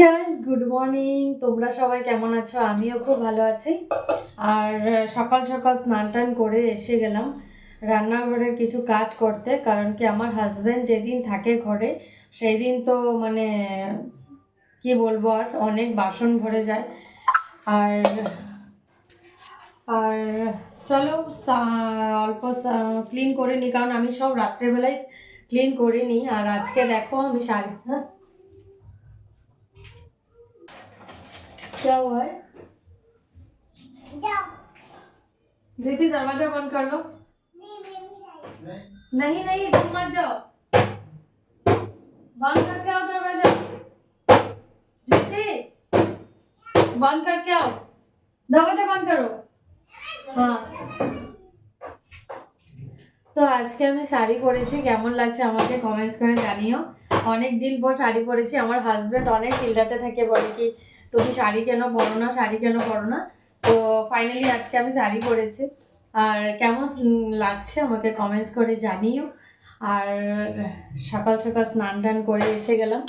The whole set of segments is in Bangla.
হাই গুড মর্নিং তোমরা সবাই কেমন আছো? আমিও খুব ভালো আছি। আর সকাল সকাল স্নান টান করে এসে গেলাম রান্নাঘরের কিছু কাজ করতে। কারণ কি, আমার হাজব্যান্ড যেদিন থাকে ঘরে সেই দিন তো মানে কি বলব আর, অনেক বাসন ভরে যায়। আর আর চলো অল্প ক্লিন করে নিই কারণ আমি সব রাত্রেবেলায় ক্লিন করে নিই আর আজকে দেখো আমি শাড়ি হ্যাঁ? क्या हुआ है दीदी दरवाजा बंद कर लो नहीं नहीं तुम मत जाओ बंद करके आओ दरवाजा दीदी बंद करके आओ दरवाजा बंद करो हाँ তো আজকে আমি শাড়ি পরেছি কেমন লাগছে আমাকে কমেন্টস করে জানিও অনেক দিন পর শাড়ি পরেছি আমার হাজব্যান্ড অনেক চিল্লাতে থাকে বলে কি তুমি শাড়ি কেন পরো না, শাড়ি কেন পরো না? তো ফাইনালি আজকে আমি শাড়ি পরেছি। আর কেমন লাগছে আমাকে কমেন্টস করে জানিও। আর সকাল সকাল স্নান টান করে এসে গেলাম।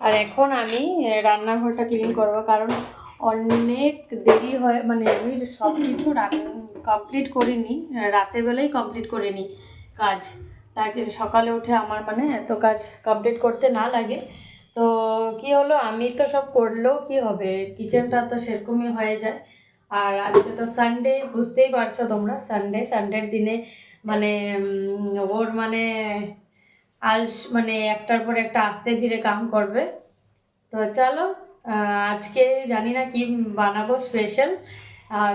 আর এখন আমি রান্নাঘরটা ক্লিন করব কারণ অনেক দেরি হয় মানে আমি সব কিছু কমপ্লিট করিনি। রাতের বেলায় কমপ্লিট করিনি কাজ। তাকে সকালে উঠে আমার মানে এত কাজ কমপ্লিট করতে না লাগে। তো কি হলো? আমি তো সব করলেও কি হবে? কিচেনটা তো সেরকমই হয়ে যায়। আর আজকে তো সানডে বুঝতেই পারছ তোমরা সানডে সানডের দিনে মানে ওর মানে আলস মানে একটার পর একটা আস্তে ধীরে কাম করবে। তো চলো আজকে জানি না কি বানাবো স্পেশাল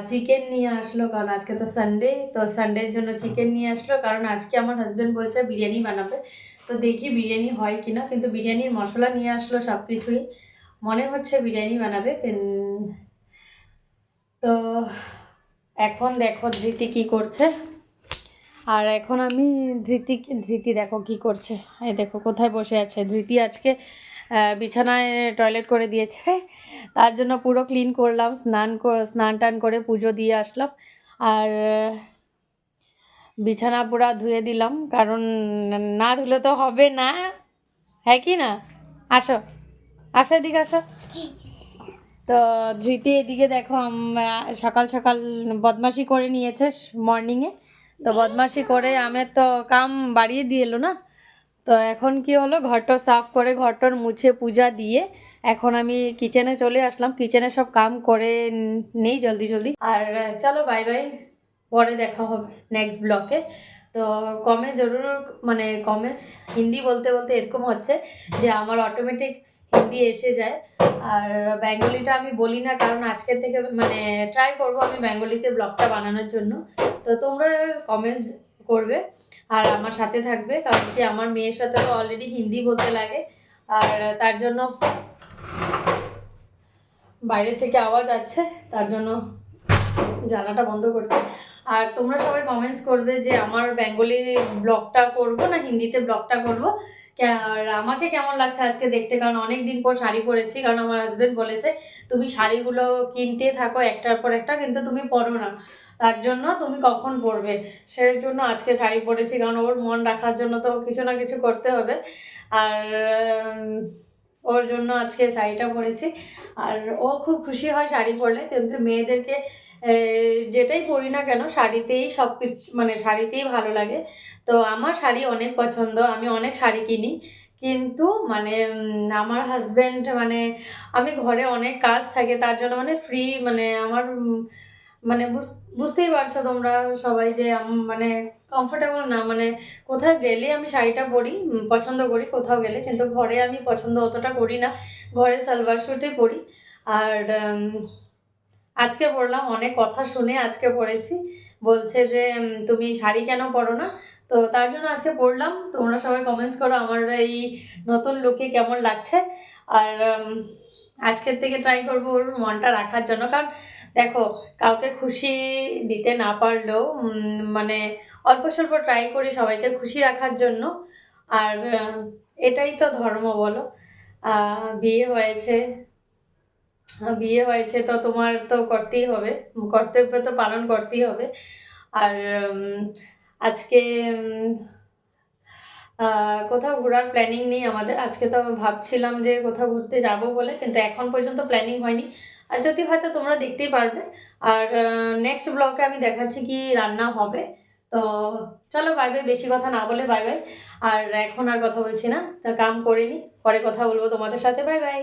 চিকেন নিয়ে আসলো, কারণ আজকে তো সানডে তো সানডের জন্য চিকেন নিয়ে আসলো, কারণ আজকে আমার হাজব্যান্ড বলছে বিরিয়ানি বানাবে। তো দেখি বিরিয়ানি হয় কিনা, কিন্তু বিরিয়ানির মশলা নিয়ে আসলো সব কিছুই মনে হচ্ছে বিরিয়ানি বানাবে তো এখন দেখো ধৃতি কি করছে। আর এখন আমি ধৃতি ধৃতি দেখো কি করছে। এই দেখো কোথায় বসে আছে। ধৃতি আজকে বিছানায় টয়লেট করে দিয়েছে। তার জন্য পুরো ক্লিন করলাম, স্নান স্নান টান করে পুজো দিয়ে আসলাম। আর বিছানা পুরা ধুয়ে দিলাম কারণ না ধুলে তো হবে না। হ্যাঁ কি না? আসো আসো এদিকে আসো। তো ধৃতি এদিকে দেখো সকাল সকাল বদমাশি করে নিয়েছে মর্নিংয়ে তো বদমাশি করে আমের তো কাম বাড়িয়ে দিয়ে এলো না। তো এখন কি হলো ঘরটা সাফ করে ঘরটর মুছে পূজা দিয়ে এখন আমি কিচেনে চলে আসলাম। কিচেনে সব কাম করে নেই জলদি জলদি। আর চলো বাই বাই পরে দেখা হবে নেক্সট ব্লকে তো কমে জরুর মানে কমেন্টস হিন্দি বলতে বলতে এরকম হচ্ছে যে আমার অটোমেটিক হিন্দি এসে যায়। আর বেঙ্গলিটা আমি বলি না, কারণ আজকে থেকে মানে ট্রাই করব আমি বেঙ্গলিতে ব্লগটা বানানোর জন্য। তো তোমরা কমেন্টস করবে আর আমার সাথে থাকবে, কারণ কি আমার মেয়ের সাথে তো অলরেডি হিন্দি বলতে লাগে। আর তার জন্য বাইরে থেকে আওয়াজ আছে তার জন্য জানাটা বন্ধ করছে। আর তোমরা সবাই কমেন্টস করবে যে আমার বেঙ্গলি ব্লগটা করব না হিন্দিতে ব্লগটা করব। আর আমাকে কেমন লাগছে আজকে দেখতে? কারণ অনেক দিন পর শাড়ি পরেছি, কারণ আমার হাজবেন্ড বলেছে, তুমি শাড়িগুলো কিনতে থাকো একটার পর একটা, কিন্তু তুমি পরো না। তার জন্য তুমি কখন পরবে? সেই জন্য আজকে শাড়ি পরেছি, কারণ ওর মন রাখার জন্য তো কিছু না কিছু করতে হবে। আর ওর জন্য আজকে শাড়িটা পরেছি। আর ও খুব খুশি হয় শাড়ি পরলে। কিন্তু মেয়েদেরকে যেটাই পরি না কেন, শাড়িতেই সব কিছু মানে শাড়িতেই ভালো লাগে। তো আমার শাড়ি অনেক পছন্দ, আমি অনেক শাড়ি কিনি। কিন্তু মানে আমার হাজব্যান্ড মানে আমি ঘরে অনেক কাজ থাকে, তার জন্য মানে ফ্রি মানে আমার মানে বুঝ- বুঝতেই পারছ তোমরা সবাই যে মানে কমফোর্টেবল না। মানে কোথাও গেলে আমি শাড়িটা পরি পছন্দ করি, কোথাও গেলে। কিন্তু ঘরে আমি পছন্দ অতটা করি না। ঘরে সালোয়ার স্যুটে পরি। আর আজকে পরলাম, অনেক কথা শুনে আজকে পরেছি। বলছে যে তুমি শাড়ি কেন পরো না? তো তার জন্য আজকে পরলাম। তোমরা সবাই কমেন্টস করো আমার এই নতুন লুকে কেমন লাগছে। আর আজকের থেকে ট্রাই করব ওর মনটা রাখার জন্য। কারণ দেখো, কাউকে খুশি দিতে না পারলেও মানে অল্প স্বল্প ট্রাই করি সবাইকে খুশি রাখার জন্য। আর এটাই তো ধর্ম বলো। বিয়ে হয়েছে। বিয়ে হয়েছে তো তোমার তো করতেই হবে। কর্তব্য তো পালন করতেই হবে। আর আজকে কোথাও ঘোরার প্ল্যানিং নেই আমাদের। আজকে তো ভাবছিলাম যে কোথাও ঘুরতে যাব বলে, কিন্তু এখন পর্যন্ত প্ল্যানিং হয়নি। আর যদি হয়তো তোমরা দেখতেই পারবে, আর নেক্সট ব্লগে আমি দেখাচ্ছি কি রান্না হবে। তো চলো বাই বাই বেশি কথা না বলে বাই বাই আর এখন আর কথা বলছি না কাম করিনি, পরে কথা বলব তোমাদের সাথে। Bye bye